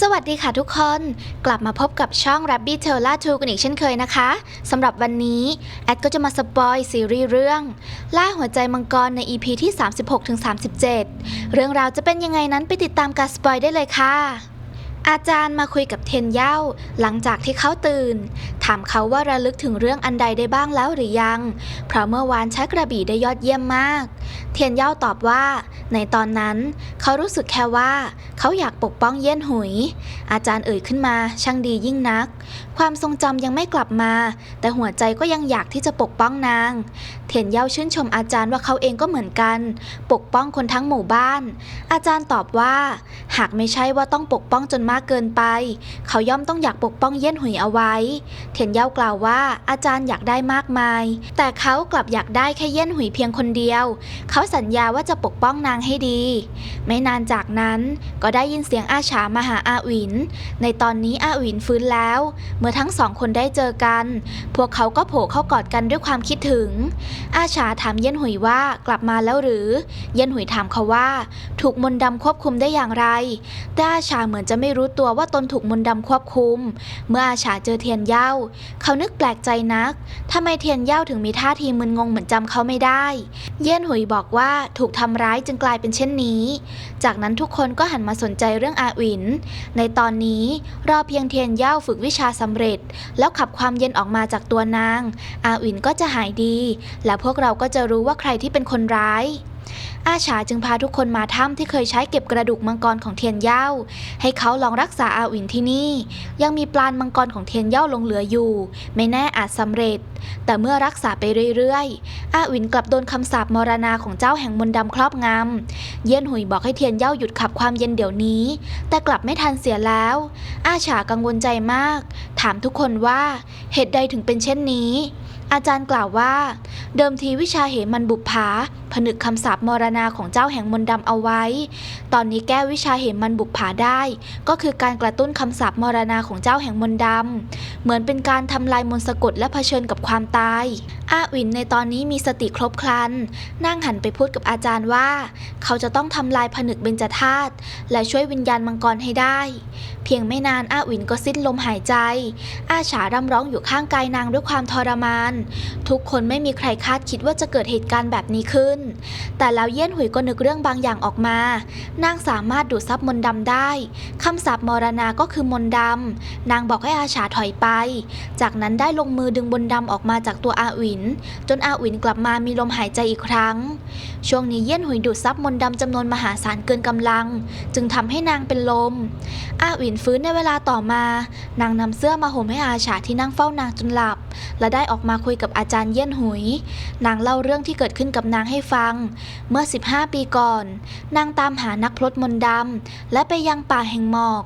สวัสดีค่ะทุกคน กลับมาพบกับช่อง Rabbit t a l a 2กันอีกเช่นเคยนะคะสำหรับวันนี้ แอดก็จะมาสปอยซีรีส์เรื่อง ล่าหัวใจมังกรใน EP ที่ 36-37 เรื่องราวจะเป็นยังไงนั้นไปติดตามการสปอยได้เลยค่ะ อาจารย์มาคุยกับเทียนเย่าหลังจากที่เขาตื่น ถามเขาว่าระลึกถึงเรื่องอันใดได้บ้างแล้วหรือยัง เพราะเมื่อวานช้กระบี่ได้ยอดเยี่ยมมาก เทียนเย่าตอบว่า ในตอนนั้น เขารู้สึกแค่ว่า เขาอยากปกป้องเยี่ยนหุย อาจารย์เอ่ยขึ้นมาช่างดียิ่งนัก ความทรงจำยังไม่กลับมา แต่หัวใจก็ยังอยากที่จะปกป้องนาง เทียนเย่าชื่นชมอาจารย์ว่าเขาเองก็เหมือนกัน ปกป้องคนทั้งหมู่บ้าน อาจารย์ตอบว่า หากไม่ใช่ว่าต้องปกป้องจนมากเกินไป เขาย่อมต้องอยากปกป้องเยี่ยนหุยเอาไว้เทียนเย่ากล่าวว่าอาจารย์อยากได้มากมาย แต่เขากลับอยากได้แค่เยี่ยนหุยเพียงคนเดียว เขาสัญญาว่าจะปกป้องนางให้ดี ไม่นานจากนั้นก็ได้ยินเสียงอาฉามาหาอาวิน ในตอนนี้อาวินฟื้นแล้ว เมื่อทั้งสองคนได้เจอกัน พวกเขาก็โผล่เข้ากอดกันด้วยความคิดถึง อาฉาถามเย็นหุยว่ากลับมาแล้วหรือ เย็นหุยถามเขาว่า ถูกมนต์ดำควบคุมได้อย่างไรแต่อาชาเหมือนจะไม่รูู้้ตัวว่าตนถูกมนต์ดำควบคุม เมื่ออาชาเจอเทียนเย้าเขานึกแปลกใจนักทำไมเทียนเย้าถึงมีท่าทีมึนงงเหมือนจำเขาไม่ได้ เย็นหุยบอกว่าถูกทำร้ายจึงกลายเป็นเช่นนี้ จากนั้นทุกคนก็หันมาสนใจเรื่องอาหวิน ในตอนนี้รอเพียงเทียนเย้าฝึกวิชาสำเร็จ แล้วขับความเย็นออกมาจากตัวนาง อาหวินก็จะหายดี และพวกเราก็จะรู้ว่าใครที่เป็นคนร้าย อาฉาจึงพาทุกคนมาถ้ำที่เคยใช้เก็บกระดูกมังกรของเทียนเย้าให้เขาลองรักษาอาวินที่นี่ ยังมีปลานมังกรของเทียนเย้าลงเหลืออยู่ ไม่แน่อาจสำเร็จ แต่เมื่อรักษาไปเรื่อยๆ อาวินกลับโดนคำสาปมรณาของเจ้าแห่งมนต์ดำครอบงำ เยี่ยนหุยบอกให้เทียนเย้าหยุดขับความเย็นเดี๋ยวนี้ แต่กลับไม่ทันเสียแล้ว อาฉากังวลใจมาก ถามทุกคนว่าเหตุใดถึงเป็นเช่นนี้อาจารย์กล่าวว่า เดิมทีวิชาเหมันบุปผา ผนึกคำสาปมรณาของเจ้าแห่งมนต์ดำเอาไว้ ตอนนี้แก้วิชาเหมันบุปผาได้ ก็คือการกระตุ้นคำสาปมรณาของเจ้าแห่งมนต์ดำเหมือนเป็นการทำลายมนต์สะกดและเผชิญกับความตาย อาวินในตอนนี้มีสติครบครัน นั่งหันไปพูดกับอาจารย์ว่า เขาจะต้องทำลายผนึกเบญจธาตุและช่วยวิญญาณมังกรให้ได้ เพียงไม่นานอาวินก็สิ้นลมหายใจ อาฉาร่ำร้องอยู่ข้างกายนางด้วยความทรมาน ทุกคนไม่มีใครคาดคิดว่าจะเกิดเหตุการณ์แบบนี้ขึ้นแต่แล้วเยี่ยนหุยก็นึกเรื่องบางอย่างออกมา นางสามารถดูดซับมนต์ดำได้คำสาปมรณาก็คือมนต์ดำนางบอกให้อาชาถอยไป จากนั้นได้ลงมือดึงบนต์ดำออกมาจากตัวอาหวิน จนอาหวินกลับมามีลมหายใจอีกครั้ง ช่วงนี้เยี่ยนหุยดูดซับมนต์ดำจำนวนมหาศาลเกินกำลัง จึงทำให้นางเป็นลม อาหวินฟื้นในเวลาต่อมา นางนำเสื้อมาห่มให้อาฉาที่นั่งเฝ้านางจนหลับ และได้ออกมาคุยกับอาจารย์เยี่ยนหุย นางเล่าเรื่องที่เกิดขึ้นกับนางให้ฟัง เมื่อ 15 ปีก่อน นางตามหานักพรตมนต์ดำและไปยังป่าแห่งหมอก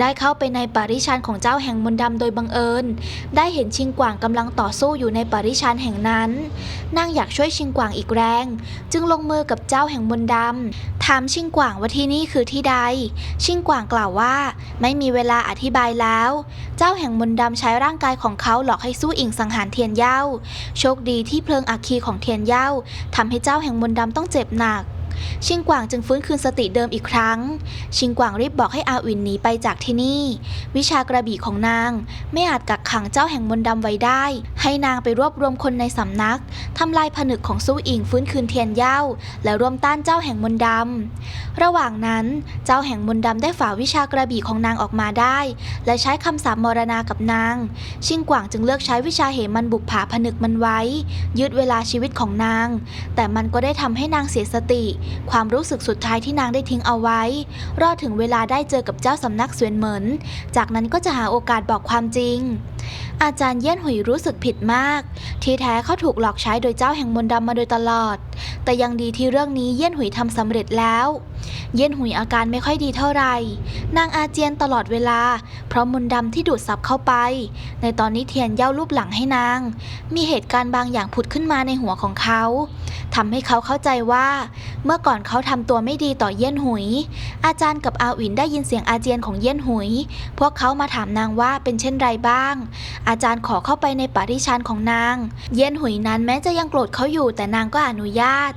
ได้เข้าไปในปาริชานของเจ้าแห่งมนต์ดำโดยบังเอิญ ได้เห็นชิงกว่างกำลังต่อสู้อยู่ในปาริชานแห่งนั้น นางอยากช่วยชิงกว่างอีกแรง จึงลงมือกับเจ้าแห่งมนต์ดำถามชิงกว่างว่าที่นี่คือที่ใด ชิงกว่างกล่าวว่า ไม่มีเวลาอธิบายแล้ว เจ้าแห่งมนต์ดำใช้ร่างกายของเขาหลอกให้สู้อิงสังหารเทียนเย่าโชคดีที่เพลิงอัคคีของเทียนเย่าทำให้เจ้าแห่งมนต์ดำต้องเจ็บหนัก ชิงกว่างจึงฟื้นคืนสติเดิมอีกครั้ง ชิงกว่างรีบบอกให้อาวินหนีไปจากที่นี่ วิชากระบี่ของนาง ไม่อาจกักขังเจ้าแห่งมนต์ดำไว้ได้ ให้นางไปรวบรวมคนในสำนักทำลายผนึกของสู้อิงฟื้นคืนเทียนเย้าและร่วมต้านเจ้าแห่งมนต์ดำระหว่างนั้นเจ้าแห่งมนต์ดำได้ฝ่าวิชากระบี่ของนางออกมาได้ และใช้คำสาปมรณากับนาง ชิงกว่างจึงเลือกใช้วิชาเหมันบุปผาผนึกมันไว้ ยืดเวลาชีวิตของนาง แต่มันก็ได้ทำให้นางเสียสติความรู้สึกสุดท้ายที่นางได้ทิ้งเอาไว้ รอถึงเวลาได้เจอกับเจ้าสำนักเสวียนเหมินจากนั้นก็จะหาโอกาสบอกความจริง อาจารย์เยี่ยนหุยรู้สึกผิดมาก ที่แท้เขาถูกหลอกใช้โดยเจ้าแห่งมนต์ดำมาโดยตลอด แต่ยังดีที่เรื่องนี้เยี่ยนหุยทำสำเร็จแล้ว เยี่ยนหุยอาการไม่ค่อยดีเท่าไหร่ นางอาเจียนตลอดเวลา เพราะมนต์ดำที่ดูดซับเข้าไป ในตอนนี้เทียนเย้ารูปหลังให้นาง มีเหตุการณ์บางอย่างผุดขึ้นมาในหัวของเขาทำให้เขาเข้าใจว่า เมื่อก่อนเขาทำตัวไม่ดีต่อเยี่ยนหุย อาจารย์กับอาวินได้ยินเสียงอาเจียนของเยี่ยนหุย พวกเขามาถามนางว่าเป็นเช่นไรบ้างอาจารย์ขอเข้าไปในปาริชานของนาง เยี่ยนหุยนั้นแม้จะยังโกรธเขาอยู่แต่นางก็อนุญาต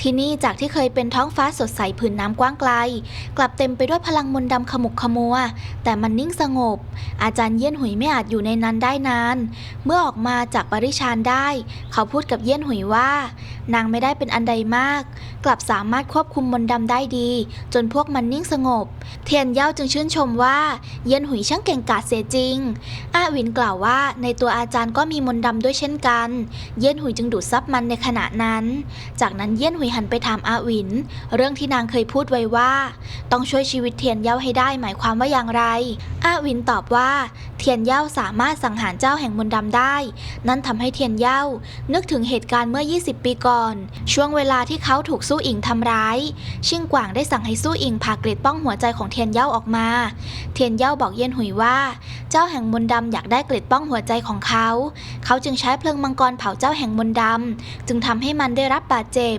ที่นี่จากที่เคยเป็นท้องฟ้าสดใสผืนน้ำกว้างไกล กลับเต็มไปด้วยพลังมนต์ดำขมุกขมัว แต่มันนิ่งสงบ อาจารย์เยี่ยนหุยไม่อาจอยู่ในนั้นได้นาน เมื่อออกมาจากปริชานได้ เขาพูดกับเยี่ยนหุยว่า นางไม่ได้เป็นอันใดมาก กลับสามารถควบคุมมนต์ดำได้ดี จนพวกมันนิ่งสงบ เทียนเย่าจึงชื่นชมว่าเยี่ยนหุยช่างเก่งกาจเสียจริงอาวินกล่าวว่าในตัวอาจารย์ก็มีมนต์ดำด้วยเช่นกัน เยี่ยนหุยจึงดูดซับมันในขณะนั้น จากนั้นเยี่ยนหุยหันไปถามอาวิน เรื่องที่นางเคยพูดไว้ว่า ต้องช่วยชีวิตเทียนเย่าให้ได้หมายความว่าอย่างไร อาวินตอบว่า เทียนเย่าสามารถสังหารเจ้าแห่งมนต์ดำได้ นั่นทำให้เทียนเย่านึกถึงเหตุการณ์เมื่อ 20 ปีก่อน ช่วงเวลาที่เขาถูกสู้อิงทำร้าย ชิงกวางได้สั่งให้สู้อิงผ่าเกล็ดป้องหัวใจของเทียนเย่าออกมา เทียนเย่าบอกเยี่ยนหุยว่า เจ้าแห่งมนต์ดำอยากได้เกล็ดป้องหัวใจของเขา เขาจึงใช้เพลิงมังกรเผาเจ้าแห่งมนต์ดำจึงทำให้มันได้รับบาดเจ็บ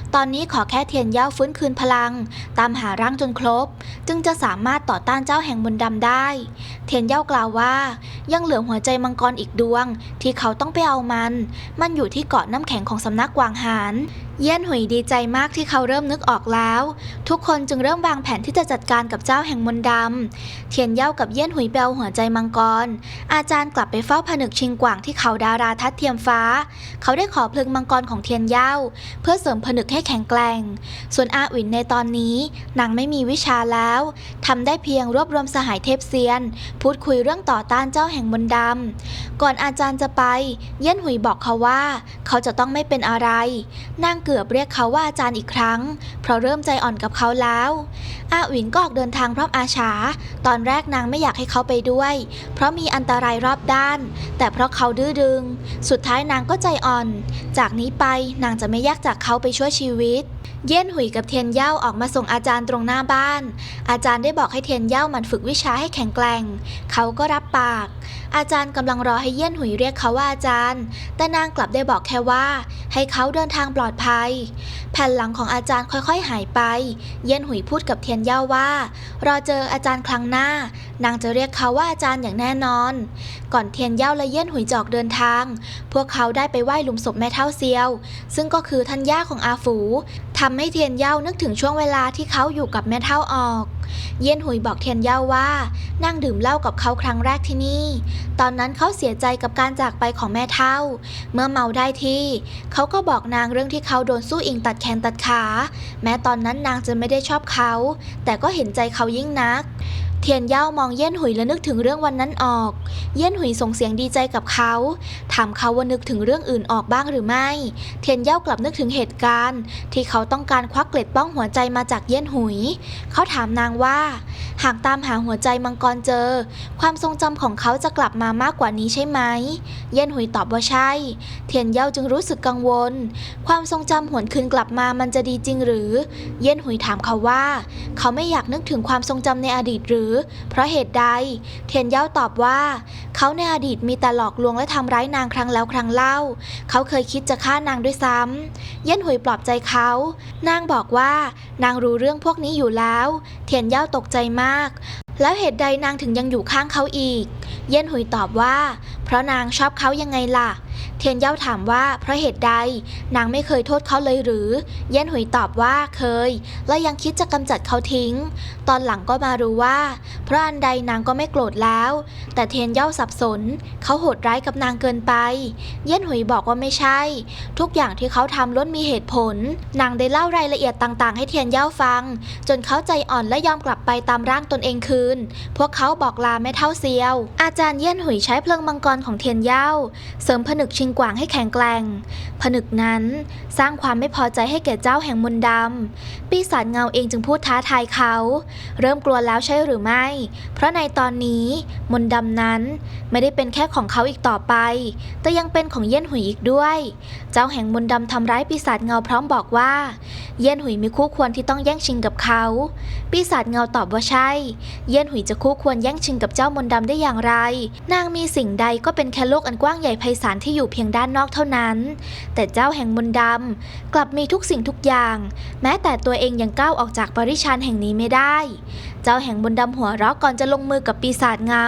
ตอนนี้ขอแค่เทียนเย่าฟื้นคืนพลัง ตามหาร่างจนครบ จึงจะสามารถต่อต้านเจ้าแห่งมนต์ดำได้ เทียนเย่ากล่าวว่า ยังเหลือหัวใจมังกรอีกดวง ที่เขาต้องไปเอามัน มันอยู่ที่เกาะน้ำแข็งของสำนักกวางหานเยี่ยนหุยดีใจมากที่เขาเริ่มนึกออกแล้ว ทุกคนจึงเริ่มวางแผนที่จะจัดการกับเจ้าแห่งมนต์ดำเทียนเย่ากับเยี่ยนหุยไปเอาหัวใจมังกร อาจารย์กลับไปเฝ้าผนึกชิงกว่างที่เขาดาราทัดเทียมฟ้า เขาได้ขอเพลิงมังกรของเทียนเย่าเพื่อเสริมผนึกให้แข็งแกร่ง ส่วนอาหวินในตอนนี้นางไม่มีวิชาแล้วทำได้เพียงรวบรวมสหายเทพเซียน พูดคุยเรื่องต่อต้านเจ้าแห่งมนดำก่อนอาจารย์จะไป เยี่ยนหุยบอกเขาว่า เขาจะต้องไม่เป็นอะไร นางเกือบเรียกเขาว่าอาจารย์อีกครั้ง เพราะเริ่มใจอ่อนกับเขาแล้ว อาหวินก็ออกเดินทางพร้อมอาชา ตอนแรกนางไม่อยากให้เขาไปด้วย เพราะมีอันตรายรอบด้าน แต่เพราะเขาดื้อดึง สุดท้ายนางก็ใจอ่อน จากนี้ไปนางจะไม่แยกจากเขาไปช่วยชีวิตเยี่ยนหุยกับเทียนเย่าออกมาส่งอาจารย์ตรงหน้าบ้าน อาจารย์ได้บอกให้เทียนเย่ามันฝึกวิชาให้แข็งแกร่ง เขาก็รับปาก อาจารย์กำลังรอให้เยี่ยนหุยเรียกเขาว่าอาจารย์ แต่นางกลับได้บอกแค่ว่า ให้เขาเดินทางปลอดภัย แผ่นหลังของอาจารย์ค่อยๆ หายไป เยี่ยนหุยพูดกับเทียนเย่าว่า รอเจออาจารย์ครั้งหน้า นางจะเรียกเขาว่าอาจารย์อย่างแน่นอน ก่อนเทียนเย่าและเยี่ยนหุยจออกเดินทาง พวกเขาได้ไปไหว้หลุมศพแม่เท่าเซียว ซึ่งก็คือท่านย่าของอาฝูทำให้เทียนเย่านึกถึงช่วงเวลาที่เขาอยู่กับแม่เท่าออก เยี่ยนหุยบอกเทียนเย่าว่า นั่งดื่มเหล้ากับเขาครั้งแรกที่นี่ ตอนนั้นเขาเสียใจกับการจากไปของแม่เท่า เมื่อเมาได้ที่ เขาก็บอกนางเรื่องที่เขาโดนสู้อิงตัดแขนตัดขา แม้ตอนนั้นนางจะไม่ได้ชอบเขา แต่ก็เห็นใจเขายิ่งนัก เทียนเย่ามองเยี่ยนหุยและนึกถึงเรื่องวันนั้นออก เยี่ยนหุยส่งเสียงดีใจกับเขา ถามเขาว่านึกถึงเรื่องอื่นออกบ้างหรือไม่ เทียนเย่ากลับนึกถึงเหตุการณ์ ที่เขาต้องการควักเกล็ดป้องหัวใจมาจากเยี่ยนหุย เขาถามนางว่า หากตามหาหัวใจมังกรเจอ ความทรงจำของเขาจะกลับมามากกว่านี้ใช่ไหม เยี่ยนหุยตอบว่าใช่ เทียนเย่าจึงรู้สึกกังวล ความทรงจำหวนคืนกลับมามันจะดีจริงหรือ เยี่ยนหุยถามเขาว่า เขาไม่อยากนึกถึงความทรงจำในอดีตหรือเพราะเหตุใด เทียนเย่าตอบว่า เขาในอดีตมีแต่หลอกลวงและทำร้ายนางครั้งแล้วครั้งเล่า เขาเคยคิดจะฆ่านางด้วยซ้ำเยี่ยนหุยปลอบใจเขา นางบอกว่า นางรู้เรื่องพวกนี้อยู่แล้ว เทียนเย่าตกใจมาก แล้วเหตุใดนางถึงยังอยู่ข้างเขาอีก เยี่ยนหุยตอบว่า เพราะนางชอบเขายังไงล่ะ เทียนเย่าถามว่าเพราะเหตุใด นางไม่เคยโทษเขาเลยหรือ เยี่ยนหุยตอบว่าเคย และยังคิดจะกำจัดเขาทิ้ง ตอนหลังก็มารู้ว่า เพราะอันใดนางก็ไม่โกรธแล้ว แต่เทียนเย่าสับสน เขาโหดร้ายกับนางเกินไป เยี่ยนหุยบอกว่าไม่ใช่ ทุกอย่างที่เขาทำล้วนมีเหตุผล นางได้เล่ารายละเอียดต่างๆ ให้เทียนเย่าฟัง จนเขาใจอ่อนและยอมกลับไปตามร่างตนเองคืน พวกเขาบอกลาแม่เท่าเซียว อาจารย์เยี่ยนหุยใช้เพลิงมังกรของเทียนเย่าเสริมผนึกชิงกวางให้แข็งแกร่ง ผนึกนั้นสร้างความไม่พอใจให้แก่เจ้าแห่งมนต์ดำปีศาจเงาเองจึงพูดท้าทายเขา เริ่มกลัวแล้วใช่หรือไม่ เพราะในตอนนี้มนต์ดำนั้นไม่ได้เป็นแค่ของเขาอีกต่อไป แต่ยังเป็นของเยี่ยนหุยอีกด้วย เจ้าแห่งมนต์ดำทำร้ายปีศาจเงาพร้อมบอกว่า เยี่ยนหุยมีคู่ควรที่ต้องแย่งชิงกับเขาปีศาจเงาตอบว่าใช่ เยี่ยนหุยจะคู่ควรแย่งชิงกับเจ้ามนต์ดำได้อย่างไร นางมีสิ่งใดก็ก็เป็นแค่โลกอันกว้างใหญ่ไพศาลที่อยู่เพียงด้านนอกเท่านั้น แต่เจ้าแห่งมนต์ดำกลับมีทุกสิ่งทุกอย่าง แม้แต่ตัวเองยังก้าวออกจากปริชานแห่งนี้ไม่ได้ เจ้าแห่งมนต์ดำหัวเราะก่อนจะลงมือกับปีศาจเงา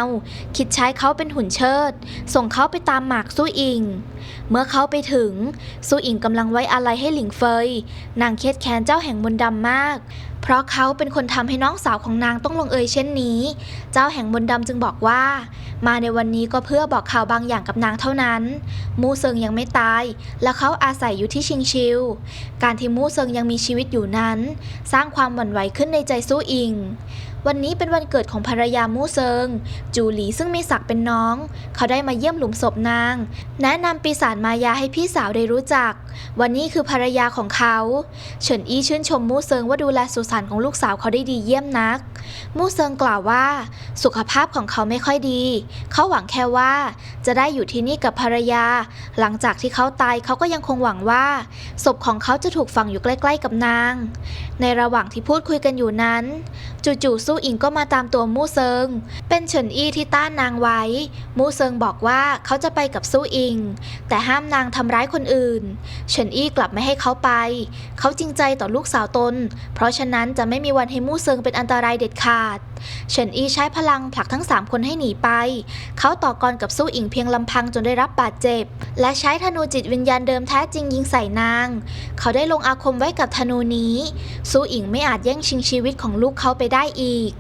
คิดใช้เขาเป็นหุ่นเชิด ส่งเขาไปตามหมากสู้อิง เมื่อเขาไปถึงสู้อิงกำลังไว้อาลัยให้หลิงเฟย นางเครียดแค้นเจ้าแห่งมนต์ดำมาก เพราะเขาเป็นคนทำให้น้องสาวของนางต้องลงเอยเช่นนี้ เจ้าแห่งมนต์ดำจึงบอกว่า มาในวันนี้ก็เพื่อบอกข่าวบางอย่างกับนางเท่านั้น มูเซิงยังไม่ตาย และเขาอาศัยอยู่ที่ชิงชิว การที่มูเซิงยังมีชีวิตอยู่นั้น สร้างความหวั่นไหวขึ้นในใจสู้อิง วันนี้เป็นวันเกิดของภรรยามู่เซิง จูหลีซึ่งมีศักดิ์เป็นน้อง เขาได้มาเยี่ยมหลุมศพนาง แนะนำปีศาจมายาให้พี่สาวได้รู้จัก วันนี้คือภรรยาของเขาเฉินอี้ชื่นชมมู่เซิงว่าดูแลสุสานของลูกสาวเขาได้ดีเยี่ยมนัก มู่เซิงกล่าวว่า สุขภาพของเขาไม่ค่อยดี เขาหวังแค่ว่า จะได้อยู่ที่นี่กับภรรยา หลังจากที่เขาตายเขาก็ยังคงหวังว่า ศพของเขาจะถูกฝังอยู่ใกล้ ๆ กับนาง ในระหว่างที่พูดคุยกันอยู่นั้น จู่ๆสู้อิงก็มาตามตัวมู่เซิง เป็นเฉินอี้ที่ต้านนางไว้ มู่เซิงบอกว่าเขาจะไปกับสู้อิง แต่ห้ามนางทำร้ายคนอื่น เฉินอี้กลับไม่ให้เขาไป เขาจริงใจต่อลูกสาวตน เพราะฉะนั้นจะไม่มีวันให้มู่เซิงเป็นอันตรายเด็ดขาด เฉินอี้ใช้พลังผลักทั้งสามคนให้หนีไป เขาต่อกรกับสู้อิงเพียงลำพังจนได้รับบาดเจ็บ และใช้ธนูจิตวิญญาณเดิมแท้จริงยิงใส่นาง เขาได้ลงอาคมไว้กับธนูนี้ สู้อิงไม่อาจแย่งชิงชีวิตของลูกเขาไปได้อีก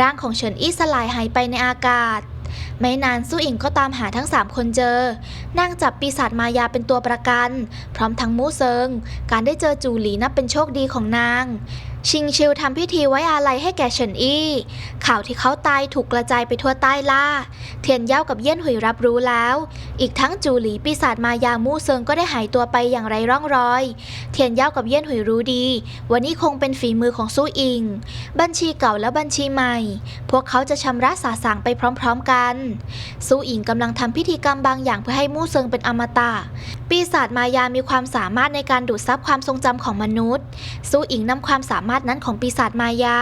ร่างของเฉินอี้สลายหายไปในอากาศไม่นานสู้อิงก็ตามหาทั้งสามคนเจอ นางจับปีศาจมายาเป็นตัวประกัน พร้อมทั้งมูเซิง การได้เจอจูหลีนับเป็นโชคดีของนาง ชิงชิวทำพิธีไว้อาลัยให้แก่เฉินอี้ ข่าวที่เขาตายถูกกระจายไปทั่วใต้ล่า เทียนเย่ากับเยี่ยนหุยรับรู้แล้ว อีกทั้งจูหลีปีศาจมายามู่เซิงก็ได้หายตัวไปอย่างไรร่องรอย เทียนเย่ากับเยี่ยนหุยรู้ดี วันนี้คงเป็นฝีมือของสู้อิง บัญชีเก่าและบัญชีใหม่ พวกเขาจะชำระสาสางไปพร้อม ๆกัน สู้อิงกำลังทำพิธีกรรมบางอย่างเพื่อให้มู่เซิงเป็นอมตะ ปีศาจมายามีความสามารถในการดูดซับความทรงจำของมนุษย์ สู้อิงนำความสามารถนั้นของปีศาจมายา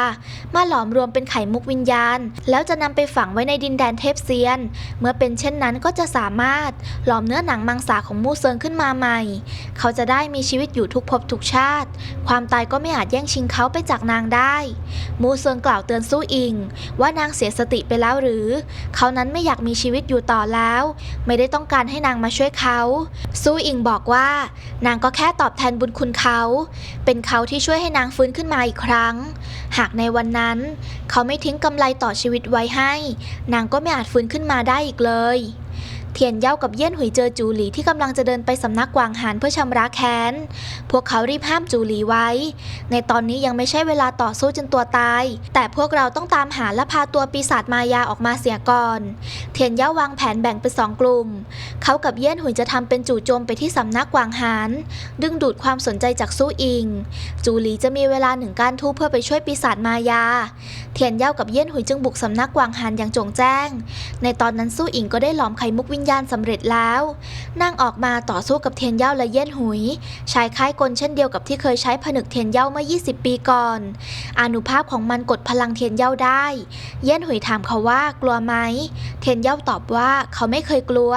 มาหลอมรวมเป็นไข่มุกวิญญาณ แล้วจะนำไปฝังไว้ในดินแดนเทพเซียน เมื่อเป็นเช่นนั้นก็จะสามารถหลอมเนื้อหนังมังสาของมูเซิงขึ้นมาใหม่ เขาจะได้มีชีวิตอยู่ทุกภพทุกชาติ ความตายก็ไม่อาจแย่งชิงเขาไปจากนางได้ มูเซิงกล่าวเตือนสู้อิง ว่านางเสียสติไปแล้วหรือ เขานั้นไม่อยากมีชีวิตอยู่ต่อแล้ว ไม่ได้ต้องการให้นางมาช่วยเขาสู้อิงบอกว่า นางก็แค่ตอบแทนบุญคุณเขา เป็นเขาที่ช่วยให้นางฟื้นขึ้นมาอีกครั้ง หากในวันนั้น เขาไม่ทิ้งกำไรต่อชีวิตไว้ให้ นางก็ไม่อาจฟื้นขึ้นมาได้อีกเลย เทียนเย่ากับเยี่ยนหุยเจอจูหลีที่กำลังจะเดินไปสำนักกวางหานเพื่อชำระแค้น พวกเขารีบห้ามจูหลีไว้ ในตอนนี้ยังไม่ใช่เวลาต่อสู้จนตัวตาย แต่พวกเราต้องตามหาและพาตัวปีศาจมายาออกมาเสียก่อน เทียนเย่าวางแผนแบ่งเป็นสองกลุ่ม เขากับเยี่ยนหุยจะทำเป็นจู่โจมไปที่สำนักกวางหาน ดึงดูดความสนใจจากสู้อิง จูหลีจะมีเวลาหนึ่งการทูตเพื่อไปช่วยปีศาจมายา เทียนเย่ากับเยี่ยนหุยจึงบุกสำนักกวางหานอย่างจงแจ้ง ในตอนนั้นสู้อิงก็ได้หลอมไข่มุกวิญญาณสำเร็จแล้ว นางออกมาต่อสู้กับเทียนเย่าและเยี่ยนหุยใช้ค่ายกลเช่นเดียวกับที่เคยใช้ผนึกเทียนเย่าเมื่อ 20 ปีก่อน อนุภาพของมันกดพลังเทียนเย่าได้ เยี่ยนหุยถามเขาว่ากลัวไหม เทียนเย่าตอบว่าเขาไม่เคยกลัว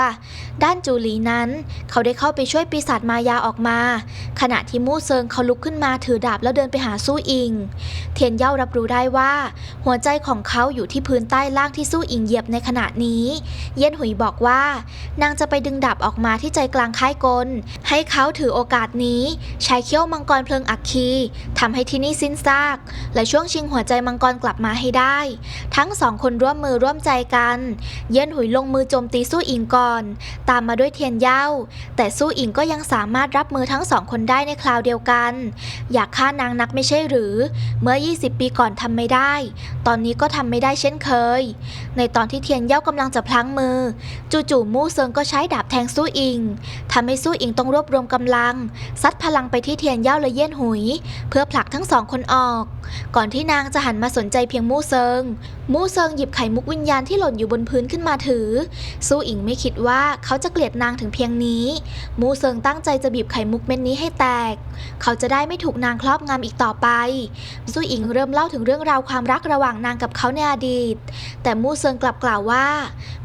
ด้านจูหลีนั้น เขาได้เข้าไปช่วยปีศาจมายาออกมา ขณะที่มู่เซิงเขาลุกขึ้นมาถือดาบแล้วเดินไปหาสู้อิง เทียนเย่ารับรู้ได้ว่า หัวใจของเขาอยู่ที่พื้นใต้ล่างที่สู้อิงเหยียบในขณะนี้ เยี่ยนหุยบอกว่านางจะไปดึงดาบออกมาที่ใจกลางค่ายกล ให้เขาถือโอกาสนี้ใช้เขี้ยวมังกรเพลิงอัคคีทำให้ที่นี่สิ้นซาก และช่วงชิงหัวใจมังกรกลับมาให้ได้ ทั้งสองคนร่วมมือร่วมใจกัน เยี่นหุยลงมือโจมตีสู้อิงก่อน ตามมาด้วยเทียนเย่าแต่สู้อิงก็ยังสามารถรับมือทั้งสองคนได้ในคราวเดียวกัน อยากฆ่านางนักไม่ใช่หรือ เมื่อ 20 ปีก่อนทำไม่ได้ ตอนนี้ก็ทำไม่ได้เช่นเคย ในตอนที่เทียนเย่ากำลังจะพลั้งมือ จู่ๆมู่เซิงก็ใช้ดาบแทงสู้อิงทำให้สู้อิงต้องรวบรวมกำลัง ซัดพลังไปที่เทียนเย่าและเยี่ยนหุย เพื่อผลักทั้งสองคนออก ก่อนที่นางจะหันมาสนใจเพียงมู่เซิงมู่เซิงหยิบไข่มุกวิญญาณที่หล่นอยู่บนพื้นขึ้นมาถือ สู้อิงไม่คิดว่าเขาจะเกลียดนางถึงเพียงนี้ มู่เซิงตั้งใจจะบีบไข่มุกเม็ดนี้ให้แตก เขาจะได้ไม่ถูกนางครอบงำอีกต่อไป สู้อิงเริ่มเล่าถึงเรื่องราวความรักระหว่างนางกับเขาในอดีต แต่มู่เซิงกลับกล่าวว่า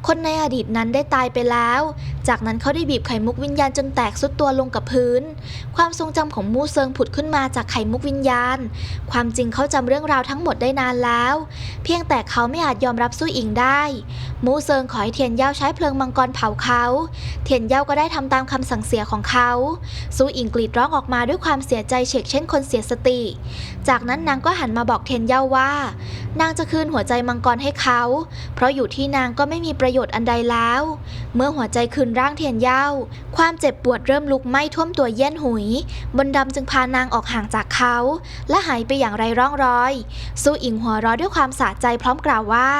คนในอดีตนั้นได้ตายไปแล้ว จากนั้นเขาได้บีบไข่มุกวิญญาณจนแตกสุดตัวลงกับพื้น ความทรงจำของมู่เซิงผุดขึ้นมาจากไข่มุกวิญญาณ ความจริงเขาจำเรื่องราวทั้งหมดได้นานแล้ว เพียงแต่เขาไม่อาจยอมรับสู้อิงได้มูเซิงขอให้เทียนเย่าใช้เพลิงมังกรเผาเขา เทียนเย่าก็ได้ทำตามคำสั่งเสียของเขาสู้อิงกรีดร้องออกมาด้วยความเสียใจเฉกเช่นคนเสียสติ จากนั้นนางก็หันมาบอกเทียนเย่าว่า นางจะคืนหัวใจมังกรให้เขา เพราะอยู่ที่นางก็ไม่มีประโยชน์อันใดแล้ว เมื่อหัวใจคืนร่างเทียนเย่า ความเจ็บปวดเริ่มลุกไหม้ท่วมตัวเยี่ยนหุย บนดำจึงพานางออกห่างจากเขา และหายไปอย่างไรร่องรอยสู้อิงหัวเราะด้วยความสะใจพร้อมกล่าวว่า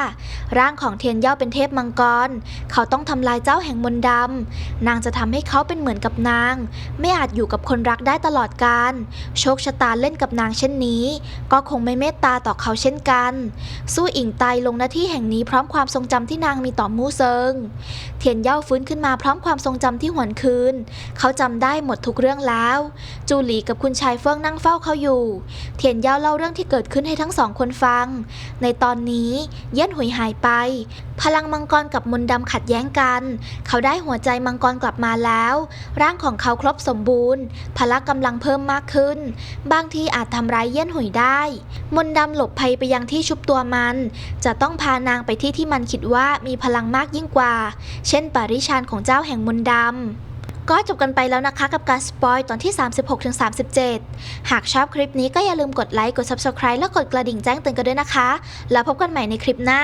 ร่างของเทียนเย่าเป็นเทพมังกร เขาต้องทำลายเจ้าแห่งมนต์ดำ นางจะทำให้เขาเป็นเหมือนกับนาง ไม่อาจอยู่กับคนรักได้ตลอดกาล โชคชะตาเล่นกับนางเช่นนี้ ก็คงไม่เมตตาต่อเขาเช่นกัน สู้อิงตายลงหน้าที่แห่งนี้พร้อมความทรงจำที่นางมีต่อมูเซิง เทียนเย่าฟื้นขึ้นมาพร้อมความทรงจำที่หวนคืน เขาจำได้หมดทุกเรื่องแล้ว จูหลีกับคุณชายเฟิ่งนั่งเฝ้าเขาอยู่ เทียนเย่าเล่าเรื่องที่เกิดขึ้นให้ทั้งสองคนฟัง ในตอนนี้เยี่ยนหุยหายไป พลังมังกรกับมนต์ดำขัดแย้งกัน เขาได้หัวใจมังกรกลับมาแล้ว ร่างของเขาครบสมบูรณ์ พละกำลังเพิ่มมากขึ้น บางทีอาจทำร้ายเยี่ยนหุยได้ มนต์ดำหลบภัยไปยังที่ชุบตัวมัน จะต้องพานางไปที่ที่มันคิดว่ามีพลังมากยิ่งกว่า เช่นปาริชานของเจ้าแห่งมนต์ดำก็จบกันไปแล้วนะคะกับการสปอยตอนที่ 36-37 หากชอบคลิปนี้ก็อย่าลืมกดไลค์ กด Subscribe และกดกระดิ่งแจ้งเตือนกันด้วยนะคะ แล้วพบกันใหม่ในคลิปหน้า